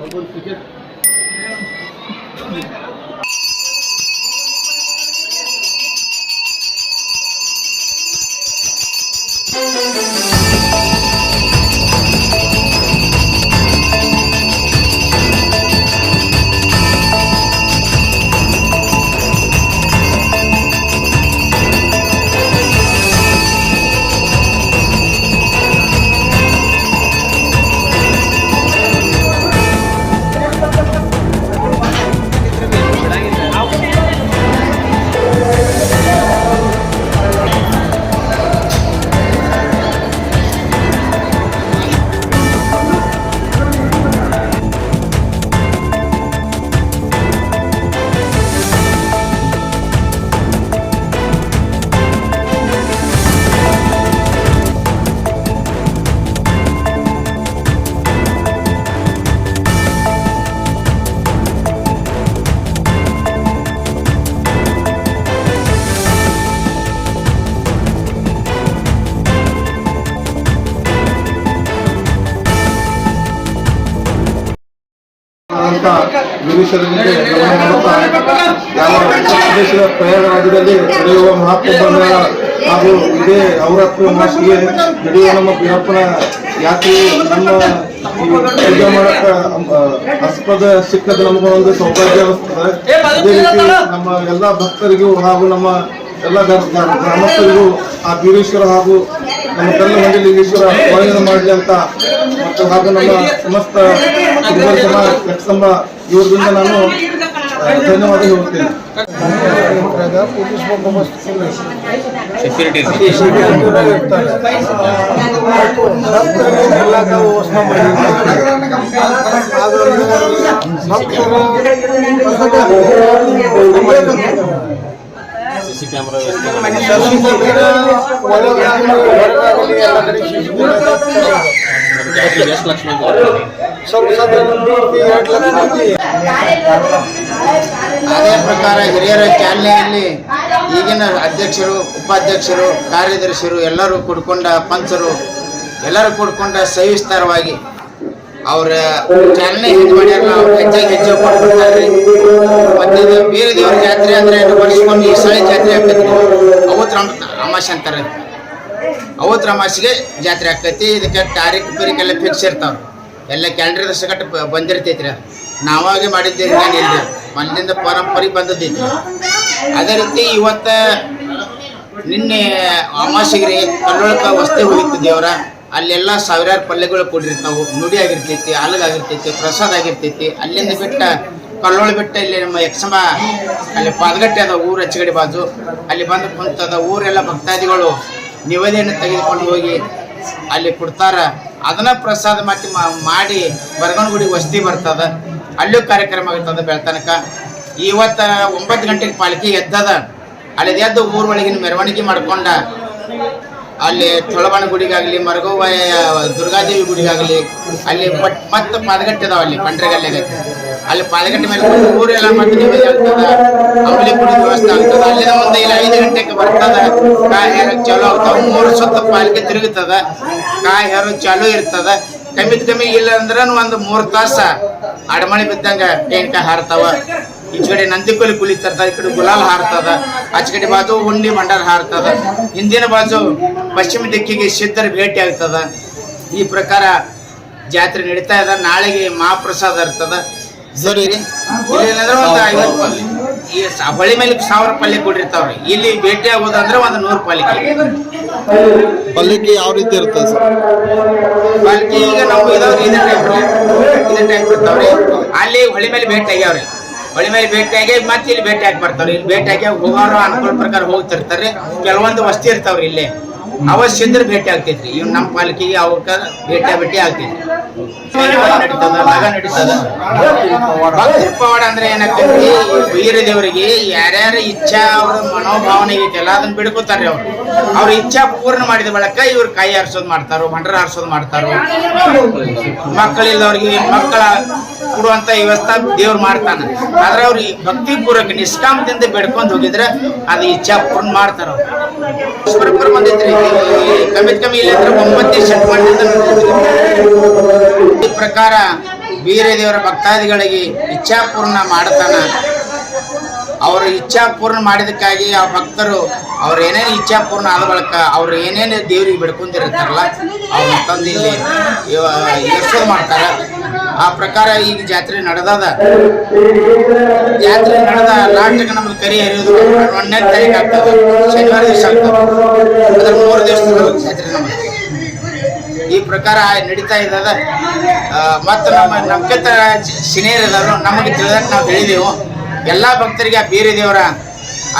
ಅಂತ ಗಿರೀಶರಿಗೆ ಗಮನ ಮಾಡುತ್ತಾ ನಡೆಯುವ ಮಹಾಕುಂಭಮೇಳ ಹಾಗೂ ಇದೇ ನವರಾತ್ರಿ ಮಾಸಿಗೆ ನಡೆಯುವ ನಮ್ಮ ಬೀರಪ್ಪನ ಯಾತ್ರೆ ನಮ್ಮ ಪೂಜೆ ಮಾಡಕ್ಕ ಆಸ್ಪದ ಸಿಕ್ಕದ ನಮಗೂ ಒಂದು ಸೌಭಾಗ್ಯ ಅದೇ ರೀತಿ ನಮ್ಮ ಎಲ್ಲ ಭಕ್ತರಿಗೂ ಹಾಗೂ ನಮ್ಮ ಎಲ್ಲ ಗ್ರಾ- ಗ್ರಾ- ಗ್ರಾಮಸ್ಥರಿಗೂ ಆ ಬೀರೇಶ್ವರ ಹಾಗೂ ನಮ್ಮ ಕಲ್ಲು ಮಂಡಲಿಗೇಶ್ವರ ಪಾಲನೆ ಮಾಡಲಿ ಅಂತ ಮತ್ತು ಹಾಗೂ ನಮ್ಮ ಸಮಸ್ತ ಲಕ್ಷಂಬ ಇವರಿಂದ ನಾನು ಧನ್ಯವಾದ ಹೇಳ್ತೇನೆ ಪೊಲೀಸ್ ಬಂದೋಬಸ್ತ್ ಅದೇ ಪ್ರಕಾರ ಹಿರಿಯರ ಚಾಲನೆಯಲ್ಲಿ ಈಗಿನ ಅಧ್ಯಕ್ಷರು ಉಪಾಧ್ಯಕ್ಷರು ಕಾರ್ಯದರ್ಶಿರು ಎಲ್ಲರೂ ಕೂಡ್ಕೊಂಡ ಪಂಚರು ಎಲ್ಲರೂ ಕೂಡ್ಕೊಂಡ ಸವಿಸ್ತಾರವಾಗಿ ಅವರ ಚಾಲನೆ ಹೆಂಗ್ ಮಾಡ್ಯಾರ ಹೆಚ್ಚಾಗಿ ಹೆಚ್ಚು ಹೆಜ್ಜೆ ಕೊಟ್ಬಿಡ್ತಾರ್ರಿ ಮತ್ತೆ ಇದು ಬೀರ ದೇವರ ಜಾತ್ರೆ ಅಂದ್ರೆ ವರ್ಷಕ್ಕೊಮ್ಮೆ ಈ ಸಳಿ ಜಾತ್ರೆ ಆಗ್ತೈತಿ. ಅವತ್ತು ರಾಮ ಅಮಾಸೆ ಅಂತಾರೆ ಅವತ್ತು ಅಮಾಸಿಗೆ ಜಾತ್ರೆ ಆಗ್ತೈತಿ. ಇದಕ್ಕೆ ತಾರೀಕು, ಪೀರಿಕೆಲ್ಲ ಫಿಕ್ಸ್ ಇರ್ತಾವ ಎಲ್ಲ ಕ್ಯಾಲೆಂಡರ್ ಸಕಟ್ ಬಂದಿರ್ತೈತಿ ರೀ ನಾವಾಗೆ ಮಾಡಿದ್ದೇನೆ ಏನಿಲ್ಲ ಪರಂಪರೆ ಬಂದದ್ದೈತಿ ಅದೇ ರೀತಿ ಇವತ್ತ ನಿನ್ನೆ ಅಮಾಸಿಗ್ರಿ ಕಲ್ಲೊಳಕ ವಸ್ತೆ ಹೋಗಿತ್ತು ದೇವ್ರ. ಅಲ್ಲೆಲ್ಲ ಸಾವಿರಾರು ಪಲ್ಯಗಳು ಕೂಡಿರ್ತಾವು. ನುಡಿ ಆಗಿರ್ತೈತಿ ಆಗಿರ್ತೈತಿ ಪ್ರಸಾದ ಆಗಿರ್ತೈತಿ. ಅಲ್ಲಿಂದ ಬಿಟ್ಟ ಕಲ್ಲೋಳ ಬಿಟ್ಟ ಇಲ್ಲಿ ನಮ್ಮ ಯಕ್ಷಮ ಅಲ್ಲಿ ಪಾದಗಟ್ಟೆ ಅದ ಊರು ಹೆಚ್ಚಗಡಿ ಬಾಜು. ಅಲ್ಲಿ ಬಂದು ಕುಂತದ ಊರೆಲ್ಲ ಭಕ್ತಾದಿಗಳು ನಿವೇದನೆ ತೆಗೆದುಕೊಂಡು ಹೋಗಿ ಅಲ್ಲಿ ಕೊಡ್ತಾರ. ಅದನ್ನ ಪ್ರಸಾದ ಮಾಡಿ ಮಾಡಿ ಬರಗನಗುಡಿ ವಸತಿ ಬರ್ತದ. ಅಲ್ಲೂ ಕಾರ್ಯಕ್ರಮ ಆಗ್ತದ ಬೆಳತನಕ. ಇವತ್ತ ಒಂಬತ್ತು ಗಂಟೆಗೆ ಪಾಲಿಕೆ ಎದ್ದದ. ಅಲ್ಲಿ ಎದ್ದು ಊರ್ ಒಳಗಿನ ಮೆರವಣಿಗೆ ಮಾಡ್ಕೊಂಡ. ಅಲ್ಲಿ ತೊಳಬಾಣ ಗುಡಿಗಾಗಲಿ ಮರಗೋವ ದುರ್ಗಾದೇವಿ ಗುಡಿಗಾಗಲಿ, ಅಲ್ಲಿ ಮತ್ತೆ ಪಾದಗಟ್ಟೆ ಅಲ್ಲಿ ಪಂಡ್ರೆಗಲ್ಲೆಗೆ. ಅಲ್ಲಿ ಪಾದಗಟ್ಟೆ ಮೇಲೆ ಊರು ಎಲ್ಲ ಮತ್ತೆ ನಿಮಗೆ ಆಗ್ತದ ಅವ್ರಿಗೆ ಕುಡಿ ವ್ಯವಸ್ಥೆ ಆಗ್ತದ. ಅಲ್ಲಿಂದ ಒಂದು ಇಲ್ಲಿ ಐದು ಗಂಟೆಗೆ ಬರ್ತದ. ಕಾಯಿ ಹೇರ ಚಾಲು ಆಗ್ತಾವ ಮೂರು ಸುತ್ತ ಪಾಲಿಕೆ ತಿರುಗುತ್ತದ. ಕಾಯಿ ಹೇರ ಚಾಲು ಇರ್ತದ. ಕಮ್ಮಿ ಕಮ್ಮಿ ಇಲ್ಲ ಅಂದ್ರೆ ಒಂದು ಮೂರು ತಾಸ ಅಡಮಳಿ ಬಿದ್ದಂಗ ಟೇನ್ಕಾಯಿ ಹಾರ್ತಾವ. ಕಡೆ ನಂದಿಕೊಲಿ ತರ್ತಾರೆ. ಈ ಕಡೆ ಗುಲಾಲ್ ಹಾರ್ತದ. ಆಚ ಕಡೆ ಬಾಜು ಉಂಡಿ ಮಂಡಾರ ಹಾರ್ತದ. ಹಿಂದಿನ ಬಾಜು ಪಶ್ಚಿಮ ದಿಕ್ಕಿಗೆ ಸಿದ್ಧರ ಭೇಟಿ ಆಗ್ತದ. ಈ ಪ್ರಕಾರ ಜಾತ್ರೆ ನಡೀತಾ ಇದೆ. ನಾಳೆಗೆ ಮಹಾಪ್ರಸಾದ ಇರ್ತದ. ಸರಿ ಇಲ್ಲಿ ಒಂದು ಐವತ್ತು ಈ ಸ- ಹೊಳಿ ಮೇಲೆ ಸಾವಿರ ಪಲ್ಯ ಕೊಟ್ಟಿರ್ತಾವ್ರಿ. ಇಲ್ಲಿ ಭೇಟಿ ಆಗೋದಂದ್ರೆ ಒಂದು ನೂರು ಪಾಲಿಕೆ ಪಲ್ಯಕ್ಕೆ ಯಾವ ರೀತಿ ಇರುತ್ತೆ ಸರ್? ಪಾಲಿಕೆ ಈಗ ನಾವು ಇದಾವ್ರಿ ಇದೇ ಟೈಪ್ ಇದೇ ಟೈಪ್ ಇರ್ತಾವ್ರಿ ಅಲ್ಲಿ ಹೊಳಿ ಮೇಲೆ ಭೇಟಿ ಆಗ್ಯಾವ್ರಿ. ಹೊಳಿ ಮೇಲೆ ಭೇಟಿ ಆಗಿ ಮತ್ತೆ ಇಲ್ಲಿ ಭೇಟಿ ಆಗಿ ಬರ್ತಾವ್ರಿ. ಇಲ್ಲಿ ಭೇಟಿ ಆಗಿ ಹೋಗೋರು ಅನುಕೂಲ ಪ್ರಕಾರ ಹೋಗ್ತಿರ್ತಾರೆ ಕೆಲವೊಂದು ವಸ್ತಿ ಇರ್ತಾವ್ರಿ ಇಲ್ಲಿ. ಅವಶ್ಯ ಇದ್ರೆ ಭೇಟಿ ಆಗ್ತೈತ್ರಿ. ಇವ್ ನಮ್ಮ ಪಾಲಿಕೆಗೆ ಅವಕ್ಕ ಭೇಟಿ ಭೇಟಿ ಆಗ್ತೈತ್ರಿ. ಪವಾಡ ಅಂದ್ರೆ ಏನಾಗ್ತೈತಿ ವೀರ ದೇವರಿಗೆ ಯಾರ್ಯಾರ ಇಚ್ಛಾ ಅವ್ರ ಮನೋಭಾವನೆ ಐತೆಲ್ಲ ಅದನ್ನ ಬಿಡ್ಕೋತಾರ್ರಿ ಅವ್ರು. ಅವ್ರ ಇಚ್ಛಾ ಪೂರ್ಣ ಮಾಡಿದ ಬಳಕ ಇವ್ರ ಕೈ ಹಾರಿಸೋದು ಮಾಡ್ತಾರೋ, ಭಂಡರ ಹಾರಿಸೋದು ಮಾಡ್ತಾರೋ. ಮಕ್ಕಳಿಲ್ಲವ್ರಿಗೆ ಮಕ್ಕಳ ಕೊಡುವಂತ ವ್ಯವಸ್ಥಾ ದೇವ್ರು ಮಾಡ್ತಾನ. ಆದ್ರೆ ಅವ್ರಿಗೆ ಭಕ್ತಿ ಪೂರ್ವಕ ನಿಷ್ಕಾಮದಿಂದ ಬೆಡ್ಕೊಂಡ್ ಹೋಗಿದ್ರೆ ಅದು ಇಚ್ಛಾ ಪೂರ್ಣ ಮಾಡ್ತಾರ ಅವ್ರು. ಬರೋಬ್ಬರ ಬಂದೈತ್ರಿ ಕಮ್ಮಿ ಕಮ್ಮಿ ಇಲ್ಲ ಅಂದ್ರೆ ಒಂಬತ್ತು ಮಾಡಿದ್ರೆ ಈ ಪ್ರಕಾರ ಬೀರದೇವರ ಭಕ್ತಾದಿಗಳಿಗೆ ಇಚ್ಛಾಪೂರ್ಣ ಮಾಡ್ತಾನ. ಅವರ ಇಚ್ಛಾ ಪೂರ್ಣ ಮಾಡಿದಕ್ಕಾಗಿ ಆ ಭಕ್ತರು ಅವ್ರ ಏನೇನು ಇಚ್ಛಾ ಪೂರ್ಣ ಆದ ಬಳಿಕ ಅವ್ರು ಏನೇನು ದೇವ್ರಿಗೆ ಬಿಡ್ಕೊಂಡಿರ್ತಾರಲ್ಲ ಅವ್ರ ತಂದು ಇಲ್ಲಿ ಯಶೋದ್ ಮಾಡ್ತಾರ ಆ ಪ್ರಕಾರ ಈಗ ಜಾತ್ರೆ ನಡೆದದ ಜಾತ್ರೆ ನಡೆದ ಲಾಸ್ಟ್ಗೆ ನಮ್ದು ಕರಿ ಹರಿಯೋದು ಒಂದನೇ ತಾರೀಕು ಆಗ್ತದೆ ಶನಿವಾರ ದಿವಸ ಆಗ್ತದೆ ಮೂರು ದಿವಸ ಜಾತ್ರೆ ನಮ್ಮ ಈ ಪ್ರಕಾರ ನಡೀತಾ ಇದ್ದದ ಮತ್ತು ನಮ್ಮ ನಮ್ಕಿಂತ ಸಿನಿಯರ್ ಇದಾರು ನಮಗೆ ತಿಳಿದಾಗ ನಾವು ಹೇಳಿದೆವು ಎಲ್ಲ ಭಕ್ತರಿಗೆ ಆ ಬೇರೆ ದೇವರ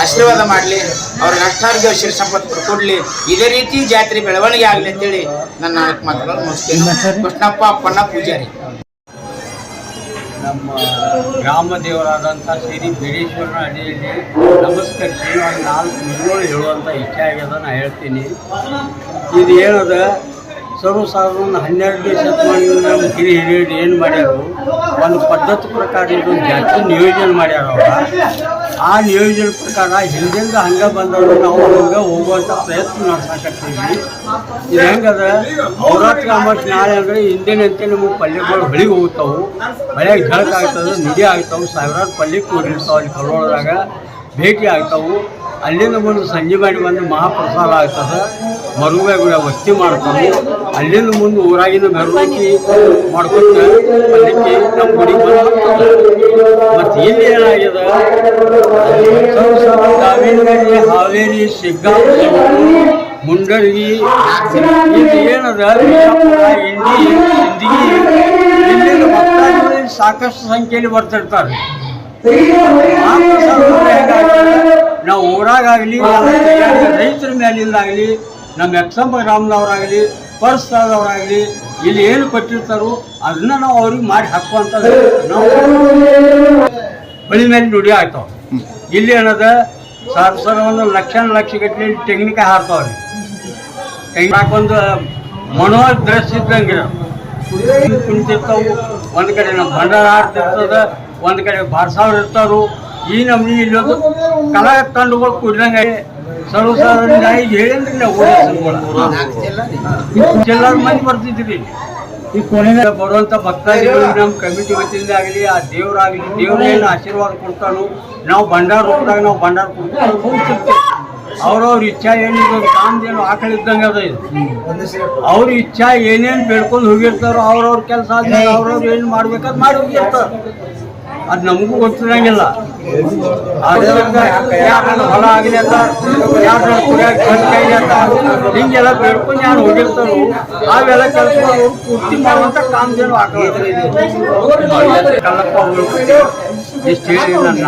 ಆಶೀರ್ವಾದ ಮಾಡಲಿ ಅವ್ರ ಅಷ್ಟಾರ್ಗ ಶಿರ ಸಂಪತ್ತು ಕೊಡಲಿ. ಇದೇ ರೀತಿ ಜಾತ್ರೆ ಬೆಳವಣಿಗೆ ಆಗಲಿ ಅಂತೇಳಿ ನನ್ನ ನಾಲ್ಕು ಮಾತುಗಳನ್ನು ಮುಗಿಸ್ತೀನಿ. ಕೃಷ್ಣಪ್ಪ ಅಪ್ಪಣ್ಣ ಪೂಜಾರಿ. ನಮ್ಮ ಗ್ರಾಮ ದೇವರಾದಂಥ ಶ್ರೀ ಬೀರೇಶ್ವರನ ಅಡಿಯಲ್ಲಿ ನಮಸ್ಕರಿಸಿ ಒಂದು ನಾಲ್ಕು ನುಡಿಗಳು ಹೇಳುವಂಥ ಇಚ್ಛೆ ಆಗ್ಯದ ನಾ ಹೇಳ್ತೀನಿ. ಇದು ಏನದ? ಸರ್ವಸಾಧಾರಣ ಹನ್ನೆರಡನೇ ಶತಮಾನದಿಂದ ನಮ್ಮ ಹಿರಿಯ ಹಿರಿಯರು ಏನು ಮಾಡ್ಯಾರು? ಒಂದು ಪದ್ಧತಿ ಪ್ರಕಾರ ಇದೊಂದು ಜಾತಿ ನಿಯೋಜನೆ ಮಾಡ್ಯಾರ ಆ ನಿಯೋಜನೆ ಪ್ರಕಾರ ಹಿಂದಿಂದ ಹಂಗೆ ಬಂದವರು ನಾವು ಹಂಗೆ ಹೋಗುವಂಥ ಪ್ರಯತ್ನ ನಡೆಸಕತ್ತೀವಿ ಇದು ಹೆಂಗದ ಅವರತ್ರ ಅಮಾಸ್ ನಾಳೆ ಅಂದರೆ ಹಿಂದಿನಂತೆ ನಮಗೆ ಪಲ್ಯಗಳು ಹೊಳಿಗೆ ಹೋಗ್ತಾವೆ. ಝಳಕ ಆಗ್ತದೆ ನಿಧಿ ಆಗ್ತಾವೆ, ಸಾವಿರಾರು ಪಲ್ಯ ಕೂಡಿರ್ತಾವೆ ಅಲ್ಲಿ ಕಲ್ಲೋಳದಾಗ. ಭೇಟಿ ಆಗ್ತಾವೆ. ಅಲ್ಲಿಂದ ಬಂದು ಸಂಜೆ ಮಾಡಿ ಬಂದು ಮಹಾಪ್ರಸಾದ ಆಗ್ತದೆ. ಮರುವೆ ವಸ್ತಿ ಮಾಡ್ಕೊಂಡು ಅಲ್ಲಿಂದ ಮುಂದೆ ಊರಾಗಿನ ಮೆರವಣಿಗೆ ಮಾಡ್ಕೊಂಡು ಅದಕ್ಕೆ ನಮ್ಮ ಮತ್ತು ಇಲ್ಲಿ ಏನಾಗಿದೆ? ಹಾವೇರಿ ಶಿಗ್ಗಾಂವ ಮುಂಡರಗಿ. ಇದು ಏನದ? ಹಿಂದಿ ಇಲ್ಲಿಂದ ಭಕ್ತಾದಿಗಳು ಸಾಕಷ್ಟು ಸಂಖ್ಯೆಯಲ್ಲಿ ಬರ್ತಿರ್ತಾರೆ? ನಾವು ಊರಾಗಲಿ ರೈತರ ಮೇಲಿಂದಾಗಲಿ ನಮ್ಮ ಎಕ್ಸಂಬ ರಾಮನವರಾಗಲಿ ಪರಸ್ತಾದವರಾಗಲಿ ಇಲ್ಲಿ ಏನು ಕೊಟ್ಟಿರ್ತಾರೋ ಅದನ್ನ ನಾವು ಅವ್ರಿಗೆ ಮಾಡಿ ಹಾಕುವಂತ ನಾವು. ಬಳಿ ಮೇಲೆ ನುಡಿ ಆಗ್ತಾವ ಇಲ್ಲಿ ಏನದ? ಸರ್ ಸರ್ ಒಂದು ಲಕ್ಷ ಲಕ್ಷ ಗಟ್ಟಲೆ ಟೆಕ್ನಿಕ್ ಹಾರ್ತಾವ್ರಿ. ತೆಂಗಿನ ಒಂದು ಮನೋಹರ ಡ್ರೆಸ್ ಇದ್ದಂಗೆ. ಕುಣಿತಿರ್ತಾವು ಒಂದು ಕಡೆ ನಮ್ಮ ಭಂಡಾರ ಆಡ್ತಿರ್ತದೆ ಒಂದು ಕಡೆ ಬಾರ್ಸಾವ್ರು ಇರ್ತಾರು ಈ ನಮ್ಮ ಇಲ್ಲೊಂದು ಕಲಾ ತಂಡಗಳು ಕುಡ್ದಂಗೆ. ಸರ್ವಸಾಧಾರಣ ಈಗ ಹೇಳಿದ್ರಿ ನಾವು. ಎಲ್ಲಾರು ಮಂದಿ ಬರ್ತಿದ್ರಿ ಈ ಕೊನೆಯ ಬರುವಂತ ಭಕ್ತಾದಿಗಳು ನಮ್ಮ ಕಮಿಟಿ ವತಿಯಿಂದ ಆಗಲಿ, ಆ ದೇವರಾಗಲಿ ದೇವರೇನು ಏನು ಆಶೀರ್ವಾದ ಕೊಡ್ತಾನು, ನಾವು ಭಂಡಾರ ರೂಪದಾಗ ನಾವು ಭಂಡಾರ ಕೊಡ್ತೀವಿ. ಅವ್ರವ್ರ ಇಚ್ಛಾ ಏನಿದೆ, ಕಾಮ್ದೇನು ಆಕಳ ಅದ ಇದು. ಅವ್ರ ಇಚ್ಛಾ ಏನೇನು ಬೇಡ್ಕೊಂಡು ಹೋಗಿರ್ತಾರೋ ಅವ್ರವ್ರ ಕೆಲಸ ಆದ್ಮೇಲೆ ಅವ್ರವ್ರು ಏನು ಮಾಡ್ಬೇಕಂತ ಮಾಡಿ ಹೋಗಿರ್ತಾರ. ಅದು ನಮಗೂ ಗೊತ್ತಿರಂಗಿಲ್ಲ. ಹೊಲ ಆಗಲಿ ಅಂತ ಯಾರು ಕೈಲಿ ಅಂತ ಹಿಂಗೆಲ್ಲ ಬೇಡ್ಕೊಂಡು ಯಾರು ಹೋಗಿರ್ತಾರೋ ಅವೆಲ್ಲ ಕೆಲಸ ಪೂರ್ತಿ ಮಾಡುವಂತ ಕಾಮಧೇನು ಹಾಕೋದ್ರಿ ಕಲ್ಲಪ್ಪ ಇಷ್ಟು ಹೇಳಿ ನನ್ನ